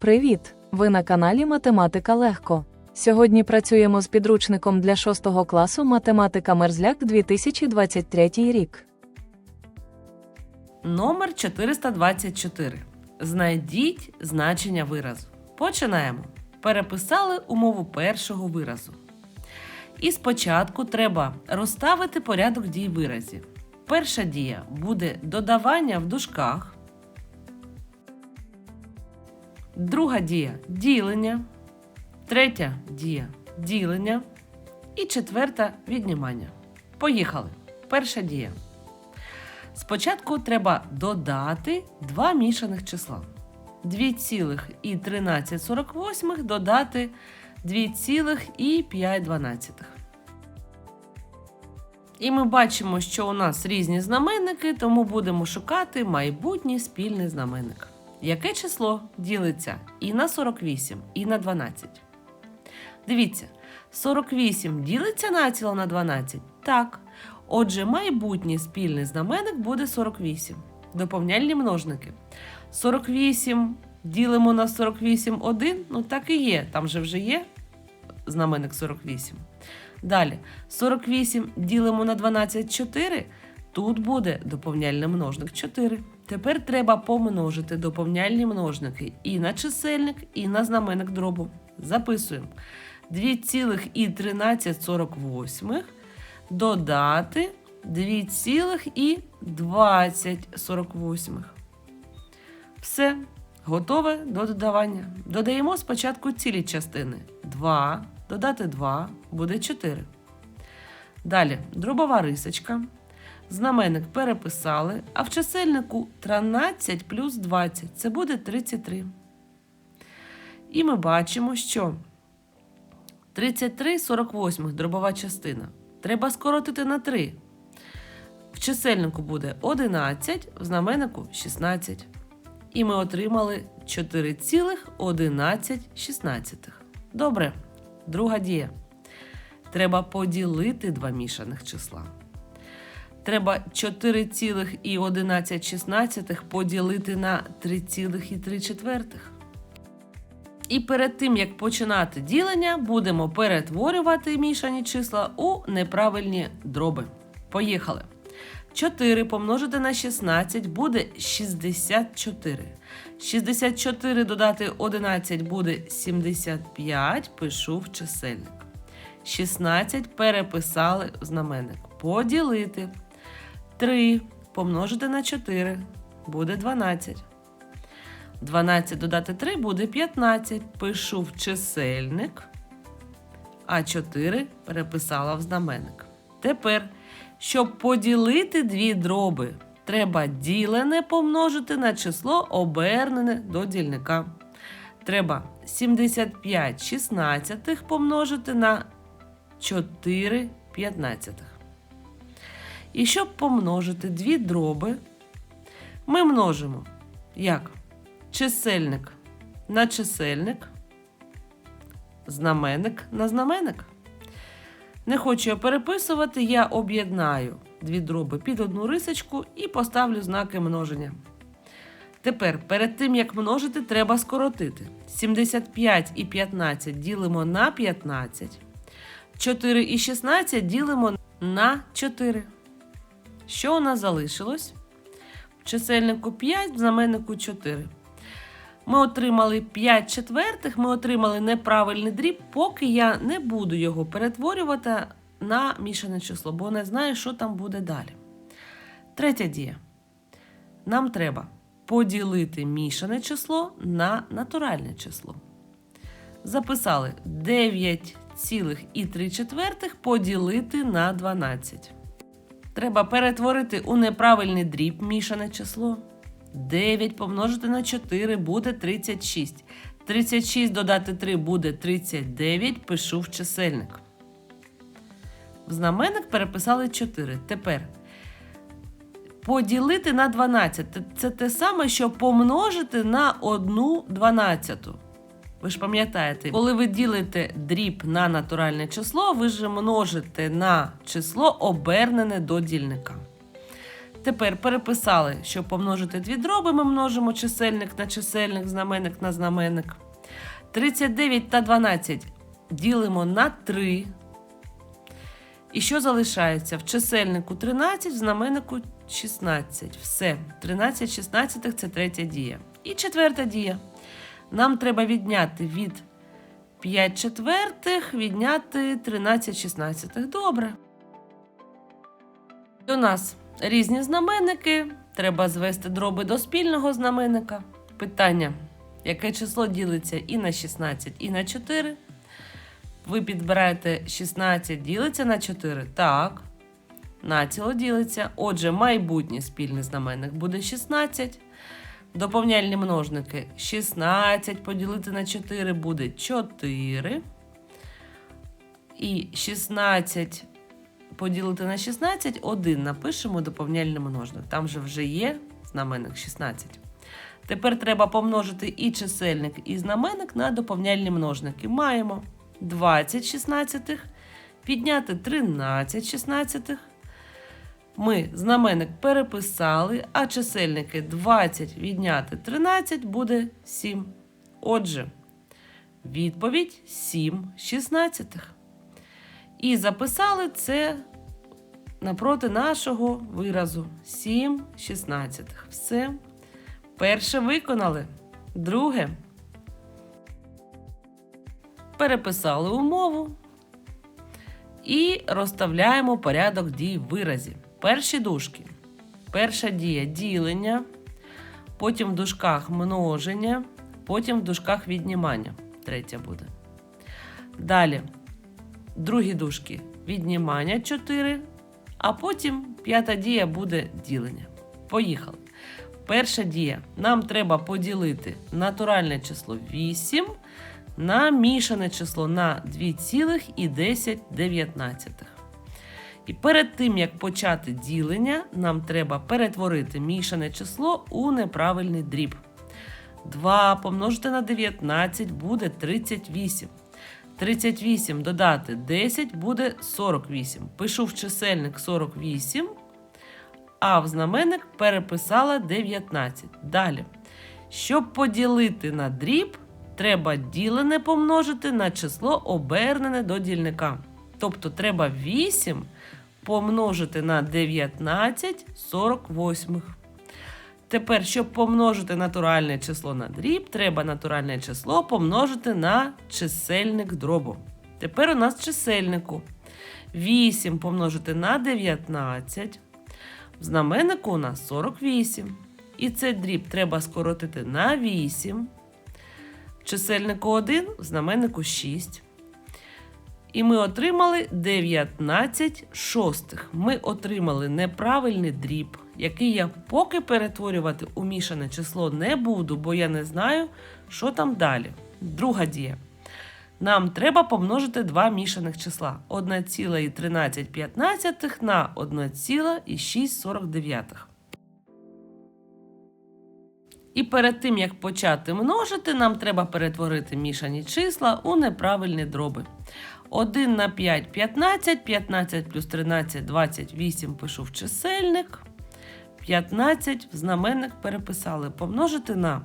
Привіт! Ви на каналі Математика Легко. Сьогодні працюємо з підручником для 6 класу Математика Мерзляк 2023 рік. Номер 424. Знайдіть значення виразу. Починаємо. Переписали умову першого виразу. І спочатку треба розставити порядок дій виразів. Перша дія буде додавання в дужках. Друга дія ділення. Третя дія ділення. І четверта віднімання. Поїхали. Перша дія. Спочатку треба додати два мішаних числа. 2,1348 додати 2,512. І ми бачимо, що у нас різні знаменники, тому будемо шукати майбутній спільний знаменник. Яке число ділиться і на 48, і на 12? Дивіться, 48 ділиться націло на 12? Так. Отже, майбутній спільний знаменник буде 48. Доповняльні множники. 48 ділимо на 48 1, ну так і є. Там же вже є знаменник 48. Далі 48 ділимо на 12 4. Тут буде доповняльний множник 4. Тепер треба помножити доповняльні множники і на чисельник, і на знаменник дробу. Записуємо 2,1348 додати 2,2048. Все, готове до додавання. Додаємо спочатку цілі частини. 2, додати 2 буде 4. Далі дробова рисочка. Знаменник переписали, а в чисельнику 13 плюс 20 це буде 33. І ми бачимо, що 33 48 дробова частина. Треба скоротити на 3. В чисельнику буде 11, в знаменнику 16. І ми отримали 4,11. Добре. Друга дія. Треба поділити два мішаних числа. Треба 4,11 поділити на 3,3. І перед тим, як починати ділення, будемо перетворювати мішані числа у неправильні дроби. Поїхали. 4 помножити на 16 буде 64. 64 додати 11 буде 75. Пишу в чисельник. 16 переписали в знаменник. Поділити. 3 помножити на 4 буде 12. 12 додати 3 буде 15. Пишу в чисельник. А 4 переписала в знаменник. Тепер, щоб поділити дві дроби, треба ділене помножити на число обернене до дільника. Треба 75 шістнадцятих помножити на 4 п'ятнадцятих. І щоб помножити дві дроби, ми множимо як? Чисельник на чисельник, знаменник на знаменник. Не хочу я переписувати, я об'єднаю дві дроби під одну рисочку і поставлю знаки множення. Тепер, перед тим як множити, треба скоротити. 75 і 15 ділимо на 15. 4 і 16 ділимо на 4. Що у нас залишилось? Чисельнику 5, в знаменнику 4. Ми отримали 5 четвертих, ми отримали неправильний дріб, поки я не буду його перетворювати на мішане число, бо не знаю, що там буде далі. Третя дія. Нам треба поділити мішане число на натуральне число. Записали 9,3 поділити на 12. Треба перетворити у неправильний дріб мішане число. 9 помножити на 4 буде 36. 36 додати 3 буде 39. Пишу в чисельник. В знаменник переписали 4. Тепер поділити на 12. Це те саме, що помножити на 1 дванадцяту. Ви ж пам'ятаєте, коли ви ділите дріб на натуральне число, ви ж множите на число обернене до дільника. Тепер переписали, щоб помножити дві дроби, ми множимо чисельник на чисельник, знаменник на знаменник. 39 та 12 ділимо на 3. І що залишається? В чисельнику 13, в знаменнику 16. Все. 13 16 це третя дія. І четверта дія. Нам треба відняти від 5 четвертих, відняти 13 16. Добре. У нас різні знаменники. Треба звести дроби до спільного знаменника. Питання: яке число ділиться і на 16, і на 4? Ви підбираєте 16 ділиться на 4. Так. Націло ділиться. Отже, майбутній спільний знаменник буде 16. Доповняльні множники 16 поділити на 4 буде 4. І 16 поділити на 16, 1 напишемо доповняльний множник. Там же вже є знаменник 16. Тепер треба помножити і чисельник, і знаменник на доповняльні множники. Маємо 20 шістнадцятих, підняти 13 шістнадцятих. Ми знаменник переписали, а чисельники 20 відняти 13 буде 7. Отже, відповідь 7 шістнадцятих. І записали це напроти нашого виразу 7 шістнадцятих. Все. Перше виконали. Друге. Переписали умову і розставляємо порядок дій в виразі. Перші дужки. Перша дія ділення, потім в дужках множення, потім в дужках віднімання. Третя буде. Далі. Другі дужки віднімання 4, а потім п'ята дія буде ділення. Поїхали. Перша дія. Нам треба поділити натуральне число 8 на мішане число на 2,10. І перед тим, як почати ділення, нам треба перетворити мішане число у неправильний дріб. 2 помножити на 19 буде 38. 38 додати 10 буде 48. Пишу в чисельник 48, а в знаменник переписала 19. Далі. Щоб поділити на дріб, треба ділене помножити на число обернене до дільника. Тобто треба 8 помножити на 19 48. Тепер, щоб помножити натуральне число на дріб, треба натуральне число помножити на чисельник дробу. Тепер у нас чисельнику 8 помножити на 19. В знаменнику у нас 48. І цей дріб треба скоротити на 8. В чисельнику 1, в знаменнику 6. І ми отримали 19 шостих. Ми отримали неправильний дріб, який я поки перетворювати у мішане число не буду, бо я не знаю, що там далі. Друга дія. Нам треба помножити два мішаних числа 1,13 на 1,649. І перед тим, як почати множити, нам треба перетворити мішані числа у неправильні дроби. 1 на 5 15, 15 плюс 13 28 пишу в чисельник. 15 в знаменник переписали. Помножити на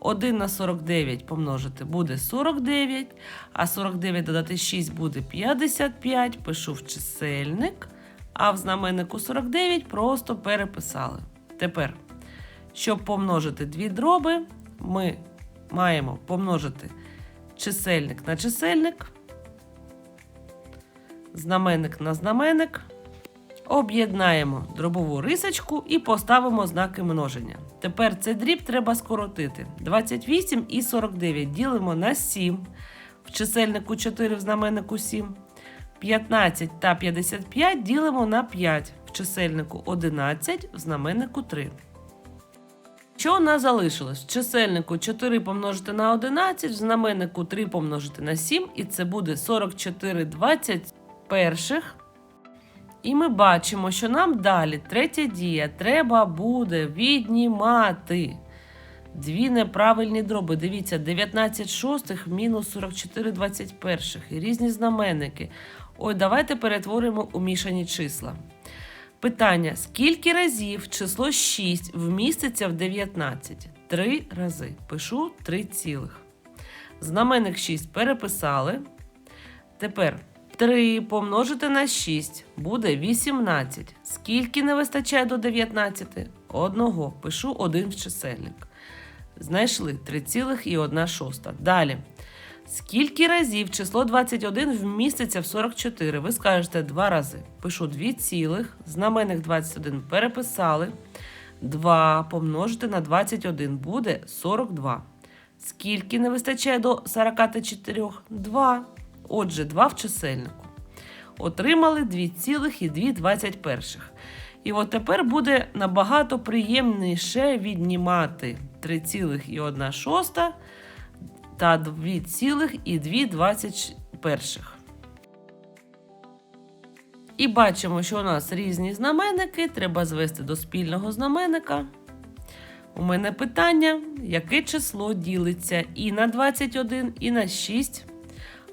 1 на 49 помножити буде 49, а 49 додати 6 буде 55. Пишу в чисельник, а в знаменнику 49 просто переписали. Тепер, щоб помножити дві дроби, ми маємо помножити чисельник на чисельник знаменник на знаменник, об'єднаємо дробову рисочку і поставимо знаки множення. Тепер цей дріб треба скоротити. 28 і 49 ділимо на 7, в чисельнику 4 в знаменнику 7. 15 та 55 ділимо на 5, в чисельнику 11, в знаменнику 3. Що у нас залишилось? В чисельнику 4 помножити на 11, в знаменнику 3 помножити на 7, і це буде 44 20 перших. І ми бачимо, що нам далі третя дія треба буде віднімати дві неправильні дроби. Дивіться, 19 шостих мінус 44 21 і різні знаменники. Ой, давайте перетворимо у мішані числа. Питання: скільки разів число 6 вміститься в 19? Три рази. Пишу 3 цілих. Знаменник 6 переписали. Тепер 3 помножити на 6 буде 18. Скільки не вистачає до 19? Одного. Пишу один в чисельник. Знайшли 3,1 Далі. Скільки разів число 21 вміститься в 44? Ви скажете 2 рази. Пишу 2 цілих, знаменник 21 переписали. 2 помножити на 21 буде 42. Скільки не вистачає до 44? 2. Отже, 2 в чисельнику. Отримали 2,221. І от тепер буде набагато приємніше віднімати 3,1 та 2,221. І бачимо, що у нас різні знаменники. Треба звести до спільного знаменника. У мене питання, яке число ділиться і на 21, і на 6.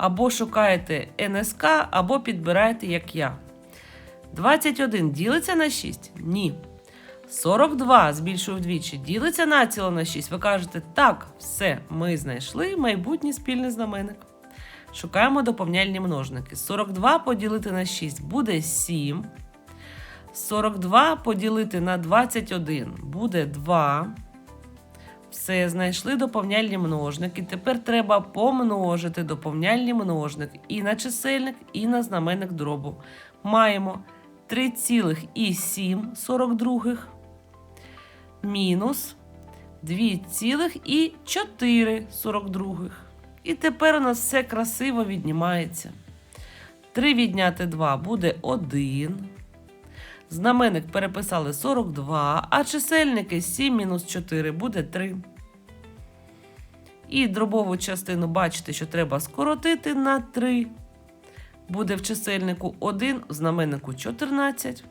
Або шукаєте НСК, або підбираєте, як я. 21 ділиться на 6? Ні. 42 збільшую вдвічі, ділиться націло на 6. Ви кажете, так, все, ми знайшли майбутній спільний знаменник. Шукаємо доповняльні множники. 42 поділити на 6 буде 7. 42 поділити на 21 буде 2. Все, знайшли доповняльні множники. Тепер треба помножити доповняльні множник і на чисельник, і на знаменник дробу. Маємо 3,742 мінус 2,442. І тепер у нас все красиво віднімається. 3 відняти 2 буде 1. Знаменник переписали 42, а чисельники 7 мінус 4 буде 3. І дробову частину бачите, що треба скоротити на 3. Буде в чисельнику 1, в знаменнику 14.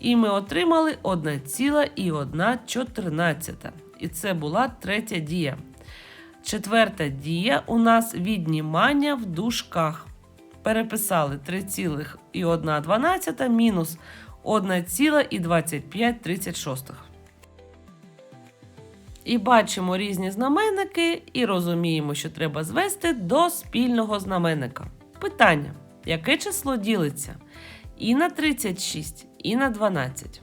І ми отримали 1,114. І це була третя дія. Четверта дія у нас віднімання в дужках. Переписали 3,112 мінус 1,2536. І бачимо різні знаменники і розуміємо, що треба звести до спільного знаменника. Питання: яке число ділиться і на 36, і на 12?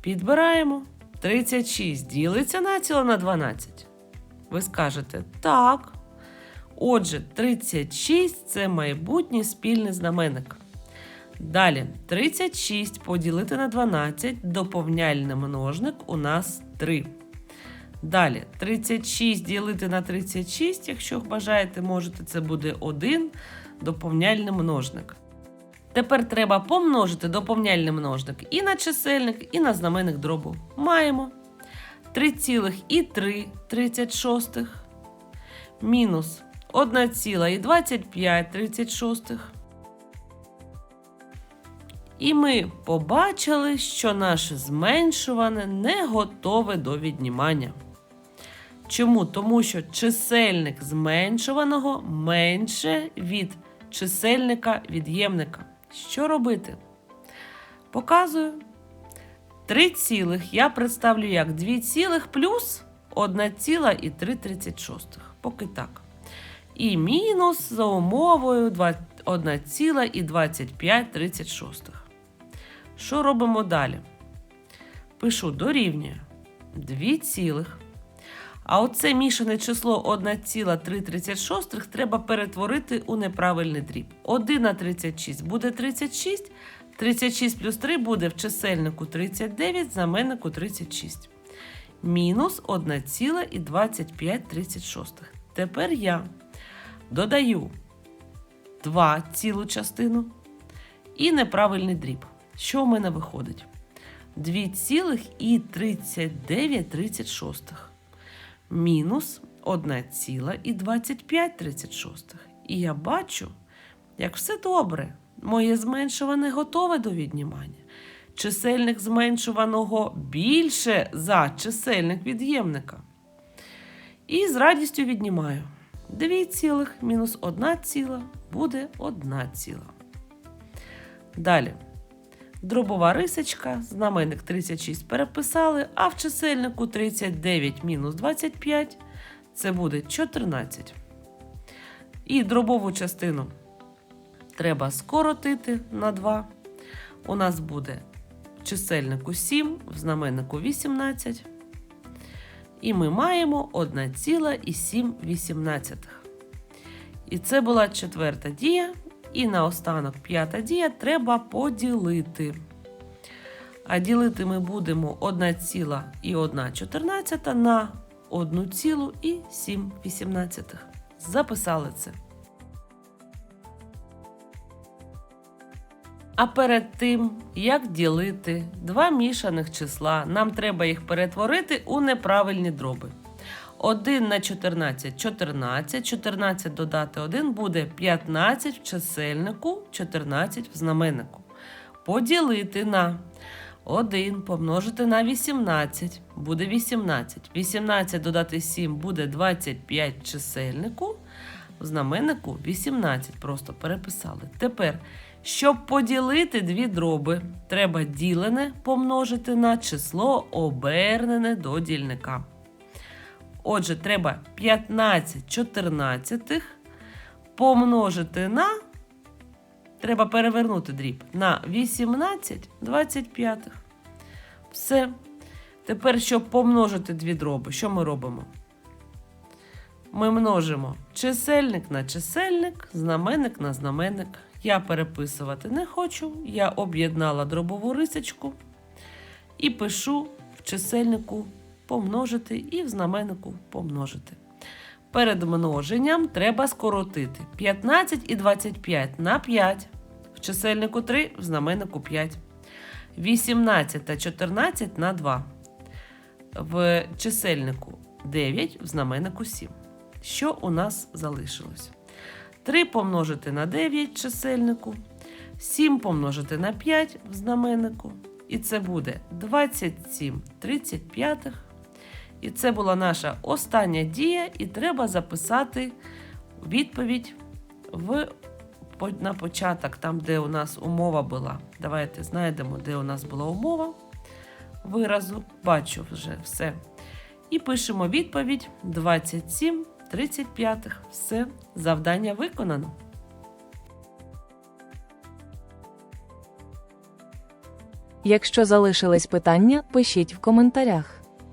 Підбираємо. 36 ділиться націло на 12. Ви скажете так. Отже, 36 це майбутній спільний знаменник. Далі 36 поділити на 12, доповняльний множник у нас 3. Далі 36 ділити на 36, якщо бажаєте, можете, це буде 1 доповняльний множник. Тепер треба помножити доповняльний множник і на чисельник, і на знаменник дробу. Маємо 3,336 мінус 1,2536. І ми побачили, що наше зменшуване не готове до віднімання. Чому? Тому що чисельник зменшуваного менше від чисельника від'ємника. Що робити? Показую. 3 цілих я представлю як 2 цілих плюс 1,336. Поки так. І мінус за умовою 1,2536. Що робимо далі? Пишу дорівнює 2 цілих. А оце мішане число 1,336 треба перетворити у неправильний дріб. 1 на 36 буде 36. 36 плюс 3 буде в чисельнику 39, в знаменнику 36. Мінус 1,2536. Тепер я додаю 2 цілу частину і неправильний дріб. Що в мене виходить? 2,3936 мінус 1,2536. І я бачу, як все добре. Моє зменшуване готове до віднімання. Чисельник зменшуваного більше за чисельник від'ємника. І з радістю віднімаю. 2 цілих мінус 1 ціла буде 1 ціла. Далі. Дробова рисочка, знаменник 36 переписали, а в чисельнику 39 мінус 25 це буде 14. І дробову частину треба скоротити на 2. У нас буде в чисельнику 7, в знаменнику 18. І ми маємо 1,7. І це була четверта дія. І наостанок п'ята дія треба поділити. А ділити ми будемо 1,114 на 1,7. Записали це. А перед тим, як ділити два мішаних числа, нам треба їх перетворити у неправильні дроби. 1 на 14 14, 14 додати 1 буде 15 в чисельнику, 14 в знаменнику. Поділити на 1 помножити на 18 буде 18. 18 додати 7 буде 25 в чисельнику, в знаменнику 18. Просто переписали. Тепер, щоб поділити дві дроби, треба ділене помножити на число обернене до дільника. Отже, треба 15 чотирнадцятих помножити на. Треба перевернути дріб на 18 25. Все. Тепер, щоб помножити дві дроби, що ми робимо? Ми множимо чисельник на чисельник, знаменник на знаменник. Я переписувати не хочу. Я об'єднала дробову рисочку і пишу в чисельнику помножити і в знаменнику помножити. Перед множенням треба скоротити 15 і 25 на 5. В чисельнику 3, в знаменнику 5. 18 та 14 на 2. В чисельнику 9, в знаменнику 7. Що у нас залишилось? 3 помножити на 9 в чисельнику, 7 помножити на 5 в знаменнику. І це буде 27 35. І це була наша остання дія, і треба записати відповідь в, на початок, там, де у нас умова була. Давайте знайдемо, де у нас була умова виразу. Бачу вже все. І пишемо відповідь 27 35. Все, завдання виконано. Якщо залишились питання, пишіть в коментарях.